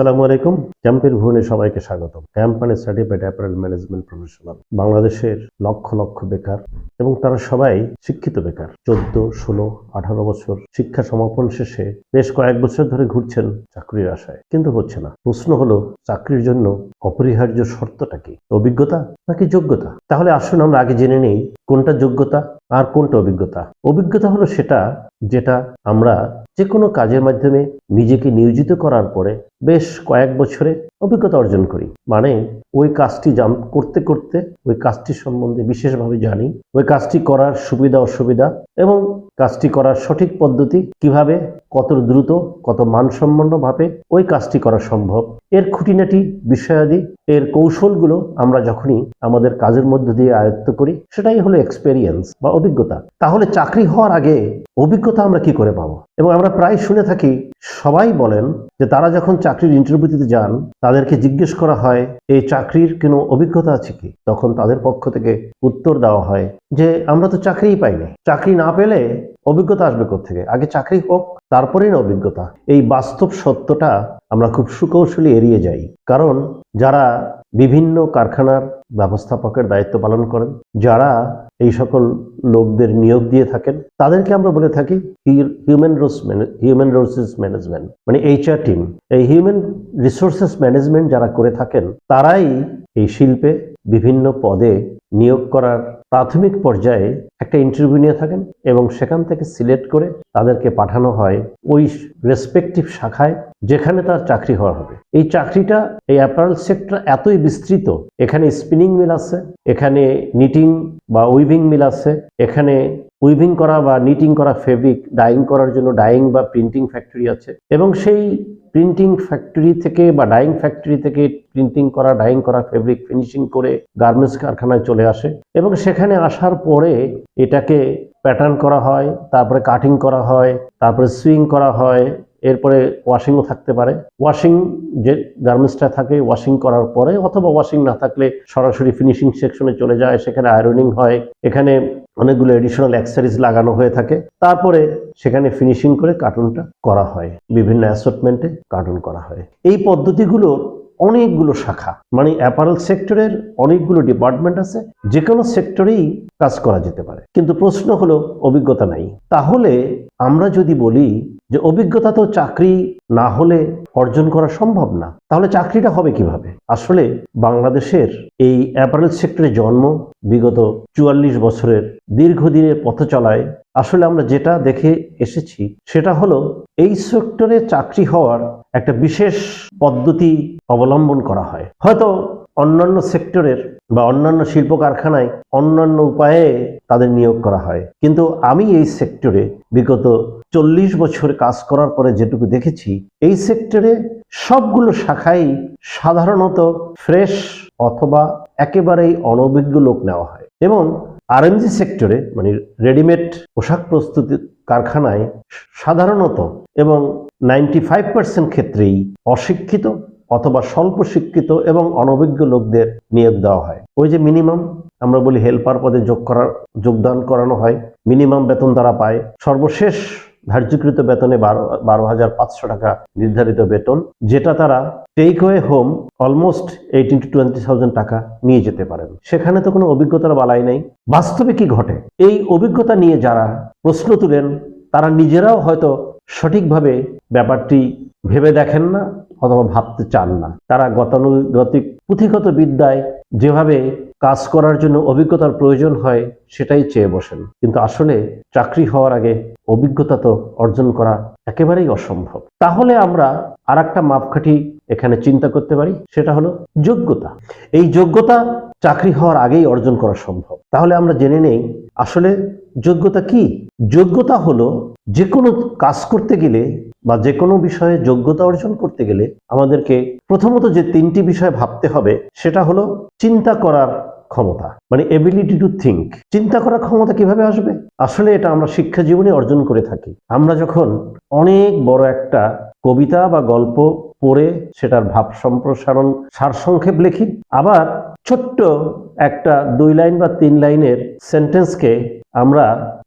আসসালামু আলাইকুম। ক্যাম্পের ভুবনে সবাইকে স্বাগত ক্যাম্প মানে সার্টিফাইড অ্যাপারেল ম্যানেজমেন্ট প্রফেশনাল বাংলাদেশের লক্ষ লক্ষ বেকার এবং তারা সবাই শিক্ষিত বেকার। চোদ্দ, ষোলো, আঠারো বছর শিক্ষা সমাপন শেষে বেশ কয়েক বছর ধরে ঘুরছেন চাকরির আশায়। কিন্তু হচ্ছে না। প্রশ্ন হলো, চাকরির জন্য অপরিহার্য শর্তটা কি? অভিজ্ঞতা নাকি যোগ্যতা? তাহলে আসুন আমরা আগে জেনে নেই কোনটা যোগ্যতা আর কোনটা অভিজ্ঞতা? অভিজ্ঞতা হলো সেটা যেটা আমরা যে কোনো কাজের মাধ্যমে নিজেকে নিয়োজিত করার পরে বেশ কয়েক বছরে অভিজ্ঞতা অর্জন করি। মানে ওই কাজটি করতে করতে ওই কাজটি সম্বন্ধে বিশেষভাবে জানি। ওই কাজটি করার সুবিধা, অসুবিধা এবং কাজটি করার সঠিক পদ্ধতি কীভাবে, কত দ্রুত, কত মানসম্পন্নভাবে ওই কাজটি করা সম্ভব? এর খুঁটিনাটি বিষয়াদি, এর কৌশলগুলো আমরা যখনই আমাদের কাজের মধ্য দিয়ে আয়ত্ত করি, সেটাই হলো এক্সপেরিয়েন্স বা অভিজ্ঞতা। তাহলে চাকরি হওয়ার আগে অভিজ্ঞতা আমরা কি করে পাবো? এবং আমরা প্রায় শুনে থাকি, সবাই বলেন যে তারা যখন চাকরির ইন্টারভিউ দিতে যান, তাদেরকে জিজ্ঞেস করা হয়, এই চাকরির কোনো অভিজ্ঞতা আছে কি? তখন তাদের পক্ষ থেকে উত্তর দেওয়া হয় যে, আমরা তো চাকরিই পাইনি। চাকরি না পেলে অভিজ্ঞতা আসবে থেকে আগে চাকরি হোক তারপরেই অভিজ্ঞতা। এই বাস্তব সত্যটা আমরা খুব সুকৌশলী এড়িয়ে যাই। কারণ যারা বিভিন্ন কারখানার ব্যবস্থাপকের দায়িত্ব পালন করেন। যারা এই সকল লোকদের নিয়োগ দিয়ে থাকেন, তাদেরকে আমরা বলে থাকি human rose human resources management মানে এইচআর টিম এই হিউম্যান রিসোর্সেস ম্যানেজমেন্ট যারা করে থাকেন, তারাই এই শিল্পে বিভিন্ন পদে নিয়োগ করার প্রাথমিক পর্যায়ে একটা ইন্টারভিউ নিয়ে থাকেন এবং সেখান থেকে সিলেক্ট করে তাদেরকে পাঠানো হয় ওই রেসপেক্টিভ শাখায় যেখানে তার চাকরি হওয়া হবে। এই চাকরিটা, এই অ্যাপারেল সেক্টর এতই বিস্তৃত, এখানে স্পিনিং মিল আছে, এখানে নিটিং বা উইভিং মিল আছে, এখানে উইভিং করা বা নিটিং করা ফেব্রিক ডাইং করার জন্য ডাইং বা প্রিন্টিং ফ্যাক্টরি আছে। এবং সেই প্রিন্টিং ফ্যাক্টরি থেকে বা ডাইং ফ্যাক্টরি থেকে প্রিন্টিং করা ডাইং করা ফেব্রিক ফিনিশিং করে গার্মেন্টস কারখানায় চলে আসে। এবং সেখানে আসার পরে এটাকে প্যাটার্ন করা হয়, তারপরে কাটিং করা হয়, তারপরে সুইং করা হয় এরপরে ওয়াশিংও থাকতে পারে। ওয়াশিং যে গার্মেন্টসটা থাকে ওয়াশিং করার পরে অথবা ওয়াশিং না থাকলে সরাসরি ফিনিশিং সেকশনে চলে যায়, সেখানে আয়রনিং হয়। এখানে অনেকগুলো এডিশনাল অ্যাক্সারিজ লাগানো হয়ে থাকে। তারপরে সেখানে ফিনিশিং করে কার্টুনটা করা হয়। বিভিন্ন অ্যাসর্টমেন্টে কার্টুন করা হয়। এই পদ্ধতিগুলো অনেকগুলো শাখা মানে অ্যাপারেল সেক্টরের অনেকগুলো ডিপার্টমেন্ট আছে যে কোনো সেক্টরেই কাজ করা যেতে পারে। কিন্তু প্রশ্ন হলো, অভিজ্ঞতা নাই। তাহলে আমরা যদি বলি যে অভিজ্ঞতা তো চাকরি না হলে অর্জন করা সম্ভব না, তাহলে চাকরিটা হবে কীভাবে? আসলে বাংলাদেশের এই অ্যাপারেল সেক্টরে জন্ম বিগত চুয়াল্লিশ বছরের দীর্ঘদিনের পথ চলায়, আসলে আমরা যেটা দেখে এসেছি, সেটা হলো এই সেক্টরে চাকরি হওয়ার একটা বিশেষ পদ্ধতি অবলম্বন করা হয়। হয়তো অন্যান্য সেক্টরের বা অন্যান্য শিল্প কারখানায় অন্যান্য উপায়ে তাদের নিয়োগ করা হয়। কিন্তু আমি এই সেক্টরে বিগত চল্লিশ বছর কাজ করার পরে যেটুকু দেখেছি, এই সেক্টরে সবগুলো শাখাই সাধারণত ফ্রেশ অথবা একেবারেই অনভিজ্ঞ লোক নেওয়া হয়। এবং আরএমজি সেক্টরে মানে রেডিমেড পোশাক প্রস্তুতি কারখানায় সাধারণত এবং নাইনটি ফাইভ পার্সেন্ট ক্ষেত্রেই অশিক্ষিত অথবা স্বল্প শিক্ষিত এবং অনভিজ্ঞ লোকদের নিয়োগ দেওয়া হয়। ওই যে মিনিমাম আমরা বলি হেল্পার পদে যোগ করার, যোগদান করানো হয়। মিনিমাম বেতন তারা পায়। সর্বশেষ ধার্যকৃত বেতনে বারো বারো হাজার পাঁচশো টাকা নির্ধারিত বেতন, যেটা তারা take way home almost eighteen to twenty thousand টাকা নিয়ে যেতে পারেন। সেখানে তো কোনো অভিজ্ঞতার বালাই নেই। বাস্তবে কি ঘটে? এই অভিজ্ঞতা নিয়ে যারা প্রশ্ন তুলেন, তারা নিজেরাও হয়তো সঠিকভাবে ব্যাপারটি ভেবে দেখেন না অথবা ভাবতে চান না। তারা গতানুগতিক পুঁথিগত বিদ্যায় যেভাবে কাজ করার জন্য অভিজ্ঞতার প্রয়োজন হয়, সেটাই চেয়ে বসেন। কিন্তু আসলে চাকরি হওয়ার আগে অভিজ্ঞতা তো অর্জন করা একেবারেই অসম্ভব। তাহলে আমরা আর একটা মাপকাঠি এখানে চিন্তা করতে পারি, সেটা হলো যোগ্যতা। এই যোগ্যতা চাকরি হওয়ার আগেই অর্জন করা সম্ভব। তাহলে আমরা জেনে নেই, আসলে যোগ্যতা কি? যোগ্যতা হলো যে কোনো কাজ করতে গেলে বা যে কোনো বিষয়ে যোগ্যতা অর্জন করতে গেলে আমাদেরকে প্রথমত যে তিনটি বিষয় ভাবতে হবে, সেটা হলো চিন্তা করার ক্ষমতা মানে এবিলিটি টু থিঙ্ক চিন্তা করার ক্ষমতা কীভাবে আসবে? আসলে এটা আমরা শিক্ষা জীবনে অর্জন করে থাকি। আমরা যখন অনেক বড় একটা কবিতা বা গল্প পড়ে সেটার ভাব সম্প্রসারণ সারসংক্ষেপ লিখি। আবার ছোট্ট একটা দুই লাইন বা তিন লাইনের সেন্টেন্সকে আমরা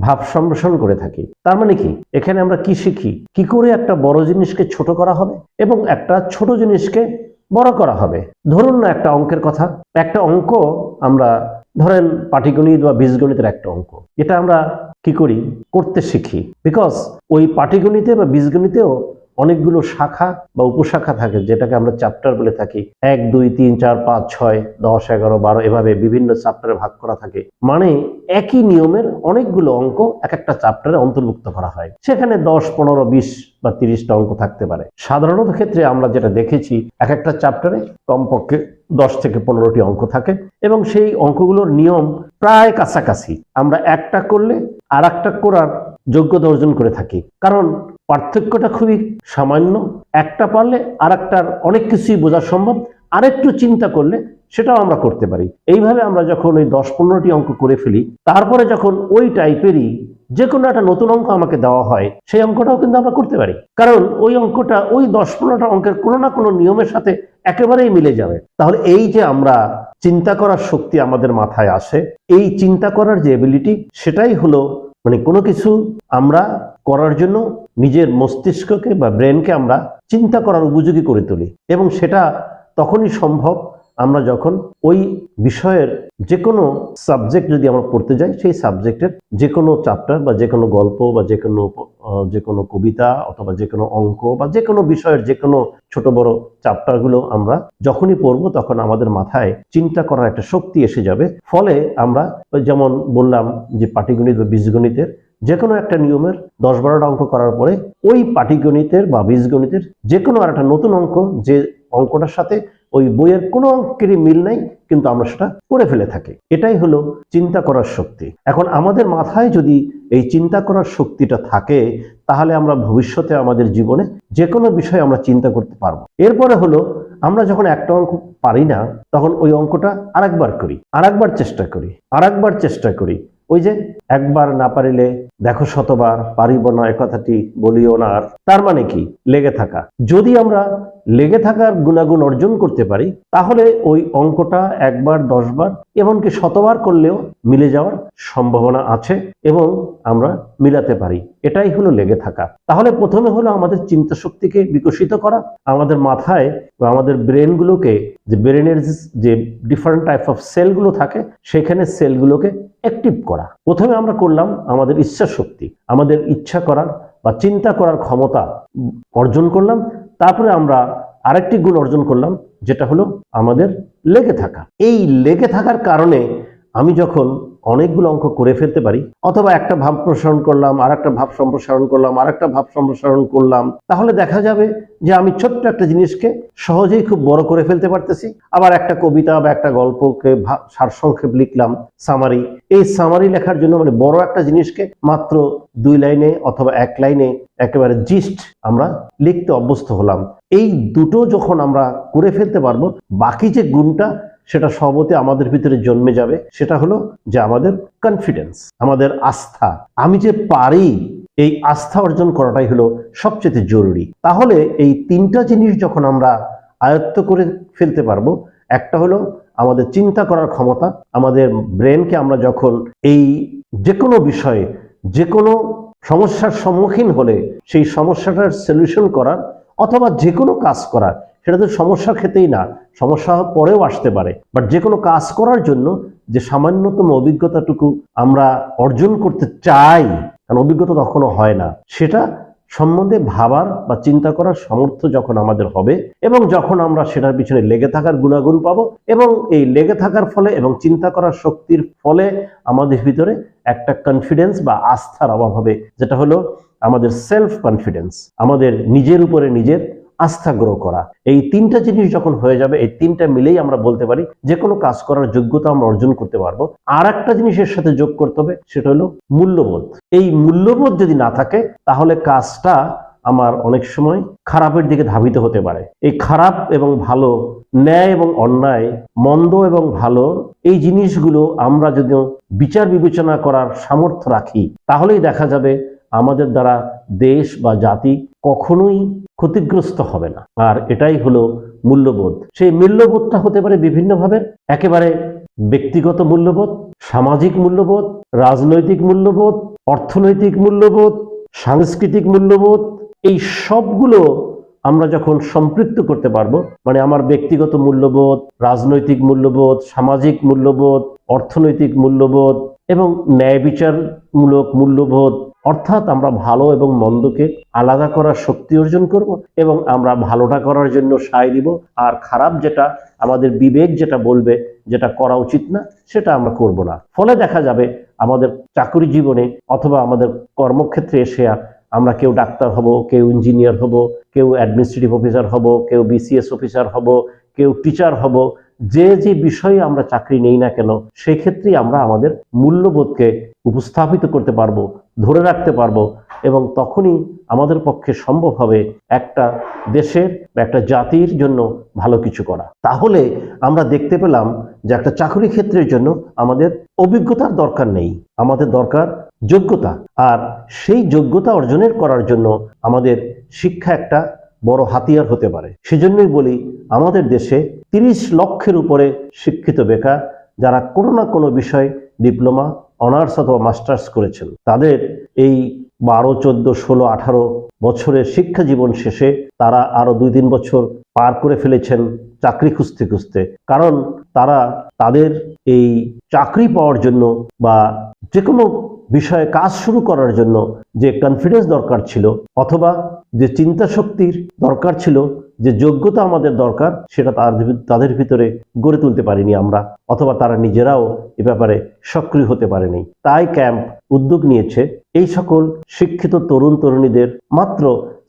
ভাব সম্প্রসারণ করে থাকি। তার মানে কি? এখানে আমরা কি শিখি? কি করে একটা বড় জিনিসকে ছোট করা হবে এবং একটা ছোট জিনিসকে বড় করা হবে? ধরুন না একটা অঙ্কের কথা। একটা অঙ্ক আমরা ধরেন পাটিগণিত বা বীজগণিতের একটা অঙ্ক। এটা আমরা কি করি? করতে শিখি। বিকজ ওই পাটিগণিতে বা বীজগণিতেও অনেকগুলো শাখা বা উপশাখা থাকে, যেটাকে আমরা চ্যাপ্টার বলে থাকি। এক, দুই, তিন, চার, পাঁচ, ছয়, দশ, এগারো, বারো, এভাবে বিভিন্ন চ্যাপ্টারে ভাগ করা থাকে। মানে একই নিয়মের অনেকগুলো অঙ্ক এক একটা চ্যাপ্টারে অন্তর্ভুক্ত করা হয়। সেখানে দশ, পনেরো, বিশ বা তিরিশটা অঙ্ক থাকতে পারে। সাধারণত ক্ষেত্রে আমরা যেটা দেখেছি, এক একটা চ্যাপ্টারে কমপক্ষে দশ থেকে পনেরোটি অঙ্ক থাকে এবং সেই অঙ্কগুলোর নিয়ম প্রায় কাছাকাছি। আমরা একটা করলে আর একটা করার যোগ্যতা অর্জন করে থাকি। কারণ পার্থক্যটা খুবই সামান্য। একটা পারলে আর একটার অনেক কিছুই বোঝা সম্ভব। আরেকটু চিন্তা করলে সেটাও আমরা করতে পারি। এইভাবে আমরা যখন ওই দশ পনেরোটি অঙ্ক করে ফেলি, তারপরে যখন ওই টাইপেরই যে কোনো একটা নতুন অঙ্ক আমাকে দেওয়া হয়, সেই অঙ্কটাও কিন্তু আমরা করতে পারি। কারণ ওই অঙ্কটা ওই দশ পনেরোটা অঙ্কের কোনো না কোনো নিয়মের সাথে একেবারেই মিলে যাবে। তাহলে এই যে আমরা চিন্তা করার শক্তি আমাদের মাথায় আসে, এই চিন্তা করার যে এবিলিটি সেটাই হলো মানে কোনো কিছু আমরা করার জন্য নিজের মস্তিষ্ককে বা ব্রেনকে আমরা চিন্তা করার উপযোগী করে তুলি। এবং সেটা তখনই সম্ভব আমরা যখন ওই বিষয়ের যে কোনো সাবজেক্ট যদি আমরা পড়তে যাই, সেই সাবজেক্টের যে কোনো চ্যাপ্টার বা যে কোনো গল্প বা যে কোনো যে কোনো কবিতা অথবা যে কোনো অঙ্ক বা যে কোনো বিষয়ের যে কোনো ছোট বড় চ্যাপ্টারগুলো আমরা যখনই পড়ব, তখন আমাদের মাথায় চিন্তা করার একটা শক্তি এসে যাবে। ফলে আমরা যেমন বললাম যে পাটিগণিত বা বীজগণিতের যে কোনো একটা নিয়মের দশ বারোটা অঙ্ক করার পরে ওই পাটিগণিতের বা বীজগণিতের যে কোনো আর একটা নতুন অঙ্ক, যে অঙ্কটার সাথে ওই বইয়ের কোনো অঙ্কেরই মিল নাই, কিন্তু আমরা সেটা করে ফেলে থাকি। এটাই হলো চিন্তা করার শক্তি। এখন আমাদের মাথায় যদি এই চিন্তা করার শক্তিটা থাকে, তাহলে আমরা ভবিষ্যতে আমাদের জীবনে যে কোনো বিষয়ে আমরা চিন্তা করতে পারব। এরপরে হলো, আমরা যখন একটা অঙ্ক পারি না, তখন ওই অঙ্কটা আরেকবার করি, আরেকবার চেষ্টা করি, আরেকবার চেষ্টা করি। ওই যে একবার না পারিলে দেখো শতবার পারিব না এ কথাটি বলিও না আর। তার মানে কি? লেগে থাকা। যদি আমরা লেগে থাকার গুণাগুণ অর্জন করতে পারি, তাহলে ওই অঙ্কটা একবার, দশবার, এমনকি শতবার করলেও মিলে যাওয়ার সম্ভাবনা আছে এবং আমরা মিলাতে পারি। এটাই হলো লেগে থাকা। তাহলে প্রথমে হলো আমাদের চিন্তা শক্তিকে বিকশিত করা। আমাদের মাথায় বা আমাদের ব্রেনগুলোকে, যে ব্রেনের যে ডিফারেন্ট টাইপ অফ সেলগুলো থাকে, সেখানে সেলগুলোকে অ্যাক্টিভ করা। প্রথমে আমরা করলাম আমাদের ইচ্ছা শক্তি, আমাদের ইচ্ছা করার বা চিন্তা করার ক্ষমতা অর্জন করলাম। তারপরে আমরা আরেকটি গুণ অর্জন করলাম, যেটা হলো আমাদের লেগে থাকা। এই লেগে থাকার কারণে আমি যখন অনেকগুলো অঙ্ক করে ফেলতে পারি। অথবা একটা ভাব প্রসারণ করলাম আর একটা ভাব সম্প্রসারণ করলাম আর একটা ভাব সম্প্রসারণ করলাম। তাহলে দেখা যাবে যে আমি ছোট্ট একটা জিনিসকে সহজেই খুব বড় করে ফেলতে পারতেছি। আবার একটা কবিতা বা একটা গল্পকে সারসংক্ষেপ লিখলাম সামারি এই সামারি লেখার জন্য মানে বড় একটা জিনিসকে মাত্র দুই লাইনে অথবা এক লাইনে একেবারে জিস্ট আমরা লিখতে অভ্যস্ত হলাম। এই দুটো যখন আমরা করে ফেলতে পারব, বাকি যে গুণটা সেটা সবতে আমাদের ভিতরে জন্মে যাবে, সেটা হলো যে আমাদের কনফিডেন্স আমাদের আস্থা। আমি যে পারি, এই আস্থা অর্জন করাটাই হলো সবচেয়ে জরুরি। তাহলে এই তিনটা জিনিস যখন আমরা আয়ত্ত করে ফেলতে পারব, একটা হলো আমাদের চিন্তা করার ক্ষমতা, আমাদের ব্রেনকে আমরা যখন এই যে কোনো বিষয়ে যে কোনো সমস্যার সম্মুখীন হলে, সেই সমস্যাটার সলিউশন করার অথবা যে কোনো কাজ করার সেটা তো সমস্যার ক্ষেত্রেই না, সমস্যা পরেও আসতে পারে। বাট যে কোনো কাজ করার জন্য যে সামান্যতম অভিজ্ঞতাটুকু আমরা অর্জন করতে চাই, কারণ অভিজ্ঞতা তখনও হয় না, সেটা সম্বন্ধে ভাবার বা চিন্তা করার সামর্থ্য যখন আমাদের হবে এবং যখন আমরা সেটার পিছনে লেগে থাকার গুণাগুণ পাবো এবং এই লেগে থাকার ফলে এবং চিন্তা করার শক্তির ফলে আমাদের ভিতরে একটা কনফিডেন্স বা আস্থার অভাব হবে, যেটা হলো আমাদের সেলফ কনফিডেন্স আমাদের নিজের উপরে নিজের আস্থা গ্রহ করা। এই তিনটা জিনিস যখন হয়ে যাবে, এই তিনটা মিলেই আমরা বলতে পারি যে কোনো কাজ করার যোগ্যতা আমরা অর্জন করতে পারব। আর একটা জিনিসের সাথে যোগ করতে হবে, সেটা হলো মূল্যবোধ। এই মূল্যবোধ যদি না থাকে, তাহলে কাজটা আমার অনেক সময় খারাপের দিকে ধাবিত হতে পারে। এই খারাপ এবং ভালো, ন্যায় এবং অন্যায়, মন্দ এবং ভালো, এই জিনিসগুলো আমরা যদি বিচার বিবেচনা করার সামর্থ্য রাখি, তাহলেই দেখা যাবে আমাদের দ্বারা দেশ বা জাতি কখনোই ক্ষতিগ্রস্ত হবে না। আর এটাই হলো মূল্যবোধ। সেই মূল্যবোধটা হতে পারে বিভিন্নভাবে। একেবারে ব্যক্তিগত মূল্যবোধ, সামাজিক মূল্যবোধ, রাজনৈতিক মূল্যবোধ, অর্থনৈতিক মূল্যবোধ, সাংস্কৃতিক মূল্যবোধ, এই সবগুলো আমরা যখন সম্পৃক্ত করতে পারব মানে আমার ব্যক্তিগত মূল্যবোধ, রাজনৈতিক মূল্যবোধ, সামাজিক মূল্যবোধ, অর্থনৈতিক মূল্যবোধ এবং ন্যায় বিচারমূলক মূল্যবোধ অর্থাৎ আমরা ভালো এবং মন্দকে আলাদা করার শক্তি অর্জন করব এবং আমরা ভালোটা করার জন্য সায় দিব। আর খারাপ যেটা, আমাদের বিবেক যেটা বলবে যেটা করা উচিত না, সেটা আমরা করব না। ফলে দেখা যাবে আমাদের চাকরি জীবনে অথবা আমাদের কর্মক্ষেত্রে এসে আমরা কেউ ডাক্তার হব, কেউ ইঞ্জিনিয়ার হব, কেউ অ্যাডমিনিস্ট্রেটিভ অফিসার হব, কেউ বিসিএস অফিসার হব, কেউ টিচার হব। যে যে বিষয়ে আমরা চাকরি নেই না কেন সেই ক্ষেত্রেই আমরা আমাদের মূল্যবোধকে উপস্থাপিত করতে পারব। ধরে রাখতে পারব এবং তখনই আমাদের পক্ষে সম্ভব হবে একটা দেশের বা একটা জাতির জন্য ভালো কিছু করা। তাহলে আমরা দেখতে পেলাম যে একটা চাকরি ক্ষেত্রের জন্য আমাদের অভিজ্ঞতার দরকার নেই, আমাদের দরকার যোগ্যতা। আর সেই যোগ্যতা অর্জনের করার জন্য আমাদের শিক্ষা একটা বড় হাতিয়ার হতে পারে। সেজন্যই বলি, আমাদের দেশে তিরিশ লক্ষের উপরে শিক্ষিত বেকার যারা কোনো না কোনো বিষয়ে ডিপ্লোমা অনার্স অথবা মাস্টার্স করেছেন। তাদের এই বারো, চোদ্দ, ষোলো, আঠারো বছরের শিক্ষা জীবন শেষে তারা আরও দুই, তিন বছর পার করে ফেলেছেন চাকরি খুঁজতে খুঁজতে। কারণ তারা তাদের এই চাকরি পাওয়ার জন্য বা যে কোনো বিষয়ে কাজ শুরু করার জন্য যে কনফিডেন্স দরকার ছিল অথবা যে চিন্তা শক্তির দরকার ছিল যে যোগ্যতা আমাদের দরকার, সেটা তাদের তাদের ভিতরে গড়ে তুলতে পারিনি আমরা, অথবা তারা নিজেরাও এ ব্যাপারে সক্রিয় হতে পারেনি। তাই ক্যাম্প উদ্যোগ নিয়েছে। এই সকল শিক্ষিত তরুণ তরুণীদের মাত্র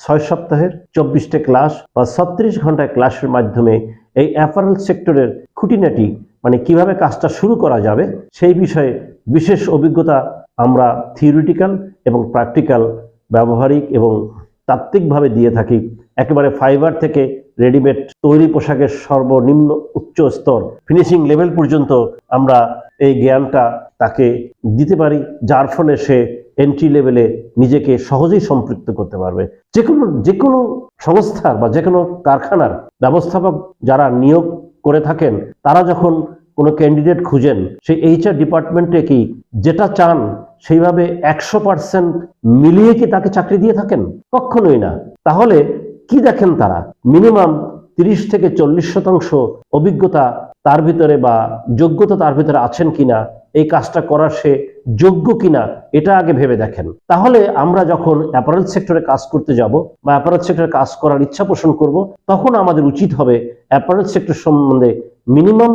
ছয় সপ্তাহের চব্বিশটা ক্লাস বা ছত্রিশ ঘন্টায় ক্লাসের মাধ্যমে এই অ্যাপারেল সেক্টরের খুঁটিনাটি মানে কীভাবে কাজটা শুরু করা যাবে, সেই বিষয়ে বিশেষ অভিজ্ঞতা আমরা থিওরিটিক্যাল এবং প্র্যাকটিক্যাল, ব্যবহারিক এবং তাত্ত্বিকভাবে দিয়ে থাকি। একেবারে ফাইবার থেকে রেডিমেড তৈরি পোশাকের সর্বনিম্ন উচ্চ স্তর ফিনিশিং লেভেল পর্যন্ত আমরা এই জ্ঞানটা তাকে দিতে পারি, যার ফলে সে এন্ট্রি লেভেলে নিজেকে সহজেই সম্পৃক্ত করতে পারবে। যে কোনো যে কোনো সংস্থার বা যে কোনো কারখানার ব্যবস্থাপক যারা নিয়োগ করে থাকেন, তারা যখন কোনো ক্যান্ডিডেট খুঁজেন, সেই এইচআর ডিপার্টমেন্টে কি যেটা চান সেইভাবে একশো পার্সেন্ট মিলিয়ে কি তাকে চাকরি দিয়ে থাকেন? কখনোই না। তাহলে কি দেখেন তারা? মিনিমাম তিরিশ থেকে চল্লিশ শতাংশ অভিজ্ঞতা তার ভিতরে বা যোগ্যতা তার ভিতরে আছেন কিনা? এই কাজটা করার সে যোগ্য কিনা? এটা আগে ভেবে দেখেন। তাহলে আমরা যখন অ্যাপারেল সেক্টরে কাজ করতে যাব বা অ্যাপারেল সেক্টরে কাজ করার ইচ্ছা পোষণ করব, তখন আমাদের উচিত হবে অ্যাপারেল সেক্টর সম্বন্ধে মিনিমাম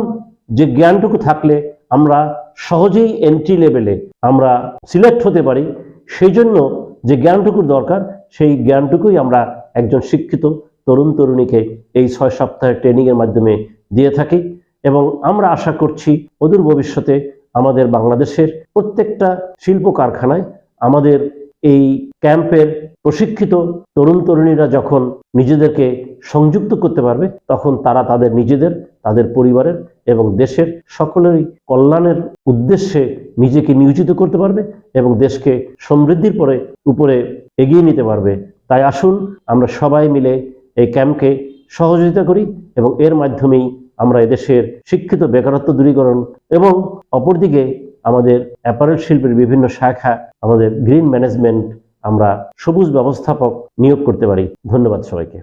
যে জ্ঞানটুকু থাকলে আমরা সহজেই এন্ট্রি লেভেলে আমরা সিলেক্ট হতে পারি। সেই জন্য যে জ্ঞানটুকুর দরকার, সেই জ্ঞানটুকুই আমরা একজন শিক্ষিত তরুণ তরুণীকে এই ছয় সপ্তাহের ট্রেনিংয়ের মাধ্যমে দিয়ে থাকি এবং আমরা আশা করছি অদূর ভবিষ্যতে আমাদের বাংলাদেশের প্রত্যেকটা শিল্প কারখানায় আমাদের এই ক্যাম্পের প্রশিক্ষিত তরুণ তরুণীরা যখন নিজেদেরকে সংযুক্ত করতে পারবে, তখন তারা তাদের নিজেদের, তাদের পরিবারের এবং দেশের সকলেরই কল্যাণের উদ্দেশ্যে নিজেকে নিয়োজিত করতে পারবে এবং দেশকে সমৃদ্ধির পরে উপরে এগিয়ে নিতে পারবে। তাই আসুন আমরা সবাই মিলে এই ক্যাম্পকে সহযোগিতা করি এবং এর মাধ্যমেই আমরা এদেশের শিক্ষিত বেকারত্ব দূরীকরণ এবং অপরদিকে আমাদের অ্যাপারেল শিল্পের বিভিন্ন শাখা, আমাদের গ্রিন ম্যানেজমেন্ট আমরা সবুজ ব্যবস্থাপক নিয়োগ করতে পারি। ধন্যবাদ সবাইকে।